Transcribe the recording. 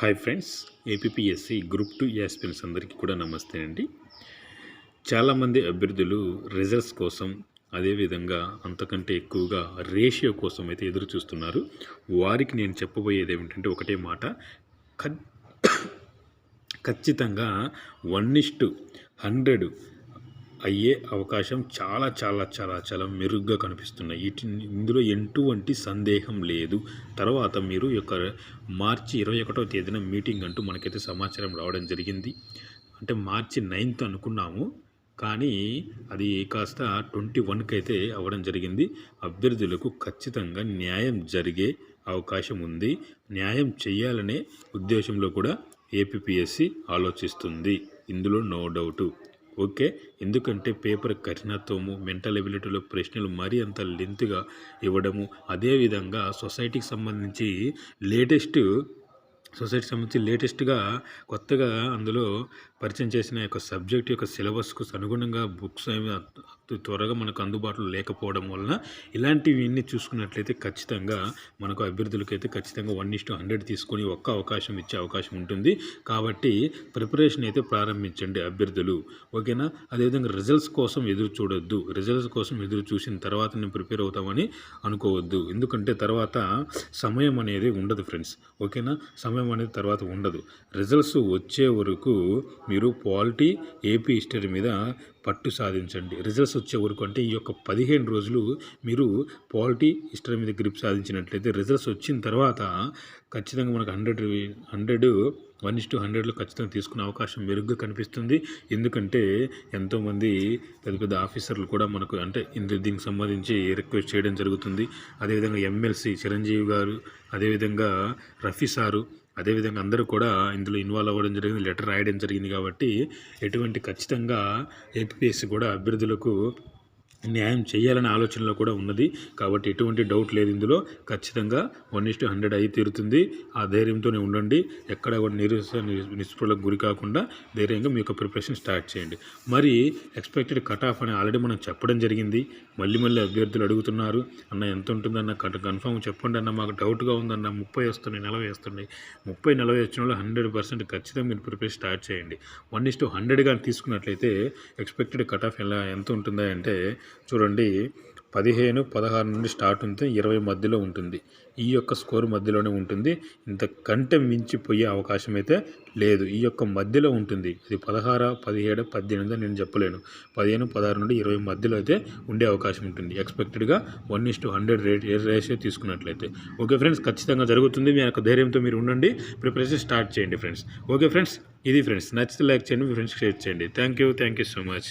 Hi friends APSC group two aspirants అందరికీ కూడా నమస్తే అండి. చాలామంది అభ్యర్థులు రిజల్ట్స్ కోసం అదేవిధంగా అంతకంటే ఎక్కువగా రేషియో కోసం అయితే ఎదురు చూస్తున్నారు. వారికి నేను చెప్పబోయేది ఏమిటంటే ఒకటే మాట ఖచ్చితంగా వన్ ఇస్టు హండ్రెడ్ అయ్యే అవకాశం చాలా చాలా చాలా చాలా మెరుగ్గా కనిపిస్తున్నాయి ఇటు ఇందులో ఎటువంటి సందేహం లేదు. తర్వాత మీరు ఈ యొక్క మార్చి ఇరవై ఒకటో తేదీన మీటింగ్ అంటూ మనకైతే సమాచారం రావడం జరిగింది. అంటే మార్చి నైన్త్ అనుకున్నాము. కానీ అది కాస్త ట్వంటీ వన్కి అయితే అవ్వడం జరిగింది. అభ్యర్థులకు ఖచ్చితంగా న్యాయం జరిగే అవకాశం ఉంది. న్యాయం చేయాలనే ఉద్దేశంలో కూడా ఏపీఎస్సి ఆలోచిస్తుంది. ఇందులో నో డౌటు. ఓకే. ఎందుకంటే పేపర్ కఠినత్వము మెంటల్ ఎబిలిటీలో ప్రశ్నలు మరీ అంత లెంత్గా ఇవ్వడము అదేవిధంగా సొసైటీకి సంబంధించి లేటెస్ట్ సొసైటీకి సంబంధించి లేటెస్ట్గా కొత్తగా అందులో పరిచయం చేసిన యొక్క సబ్జెక్ట్ యొక్క సిలబస్కు అనుగుణంగా బుక్స్ త్వరగా మనకు అందుబాటులో లేకపోవడం వలన ఇలాంటివన్నీ చూసుకున్నట్లయితే ఖచ్చితంగా మనకు అభ్యర్థులకైతే ఖచ్చితంగా వన్ ఇస్టు హండ్రెడ్ తీసుకొని ఒక్క అవకాశం ఇచ్చే అవకాశం ఉంటుంది. కాబట్టి ప్రిపరేషన్ అయితే ప్రారంభించండి అభ్యర్థులు. ఓకేనా? అదేవిధంగా రిజల్ట్స్ కోసం ఎదురు చూడొద్దు. రిజల్ట్స్ కోసం ఎదురు చూసిన తర్వాత నేను ప్రిపేర్ అవుతామని అనుకోవద్దు. ఎందుకంటే తర్వాత సమయం అనేది ఉండదు ఫ్రెండ్స్ ఓకేనా? సమయం అనేది తర్వాత ఉండదు. రిజల్ట్స్ వచ్చే వరకు మీరు పాలిటీ ఏపీ హిస్టరీ మీద పట్టు సాధించండి. రిజల్ట్స్ వచ్చే వరకు అంటే ఈ యొక్క పదిహేను రోజులు మీరు పాలిటీ హిస్టరీ మీద గ్రిప్ సాధించినట్లయితే రిజల్ట్స్ వచ్చిన తర్వాత ఖచ్చితంగా మనకు hundred hundred one is to హండ్రెడ్లో ఖచ్చితంగా తీసుకునే అవకాశం మెరుగ్గా కనిపిస్తుంది. ఎందుకంటే ఎంతోమంది పెద్ద పెద్ద ఆఫీసర్లు కూడా మనకు అంటే ఇందు దీనికి సంబంధించి రిక్వెస్ట్ చేయడం జరుగుతుంది. అదేవిధంగా ఎమ్మెల్సీ చిరంజీవి గారు అదేవిధంగా రఫీ సారు అదేవిధంగా అందరూ కూడా ఇందులో ఇన్వాల్వ్ అవ్వడం జరిగింది లెటర్ రాయడం జరిగింది కాబట్టి ఎటువంటి ఖచ్చితంగా ఏపీఎస్సీ కూడా అభ్యర్థులకు న్యాయం చేయాలనే ఆలోచనలో కూడా ఉన్నది. కాబట్టి ఎటువంటి డౌట్ లేదు ఇందులో. ఖచ్చితంగా వన్ ఇస్టు హండ్రెడ్ అయి తీరుతుంది. ఆ ధైర్యంతోనే ఉండండి. ఎక్కడ కూడా నిరుస నిస్పృహలకు గురి కాకుండా ధైర్యంగా మీ యొక్క ప్రిపరేషన్ స్టార్ట్ చేయండి. మరి ఎక్స్పెక్టెడ్ కట్ ఆఫ్ అని ఆల్రెడీ మనం చెప్పడం జరిగింది. మళ్ళీ మళ్ళీ అభ్యర్థులు అడుగుతున్నారు. అన్న ఎంత ఉంటుందన్న కట్ కన్ఫామ్ చెప్పండి అన్న. మాకు డౌట్గా ఉందన్న. ముప్పై వస్తున్నాయి నలభై వస్తున్నాయి. ముప్పై నలభై వచ్చిన వాళ్ళు హండ్రెడ్ పర్సెంట్ ఖచ్చితంగా మీరు ప్రిపరేషన్ స్టార్ట్ చేయండి. వన్ ఇస్టు హండ్రెడ్గా తీసుకున్నట్లయితే ఎక్స్పెక్టెడ్ కట్ ఆఫ్ ఎలా ఎంత ఉంటుందా అంటే చూడండి పదిహేను పదహారు నుండి స్టార్ట్ ఉంటే ఇరవై మధ్యలో ఉంటుంది. ఈ యొక్క స్కోర్ మధ్యలోనే ఉంటుంది. ఇంతకంటే మించిపోయే అవకాశం అయితే లేదు. ఈ యొక్క మధ్యలో ఉంటుంది. ఇది పదహారు పదిహేడు పద్దెనిమిది నేను చెప్పలేను. పదిహేను పదహారు నుండి ఇరవై మధ్యలో అయితే ఉండే అవకాశం ఉంటుంది. ఎక్స్పెక్టెడ్గా one is to hundred rate ratio తీసుకున్నట్లయితే. ఓకే ఫ్రెండ్స్ ఖచ్చితంగా జరుగుతుంది. మీ యొక్క ధైర్యంతో మీరు ఉండండి. ప్రిపరేషన్ స్టార్ట్ చేయండి ఫ్రెండ్స్ ఓకే ఫ్రెండ్స్ ఇది ఫ్రెండ్స్ నచ్చితే లైక్ చేయండి మీ ఫ్రెండ్స్ షేర్ చేయండి. Thank you thank you so much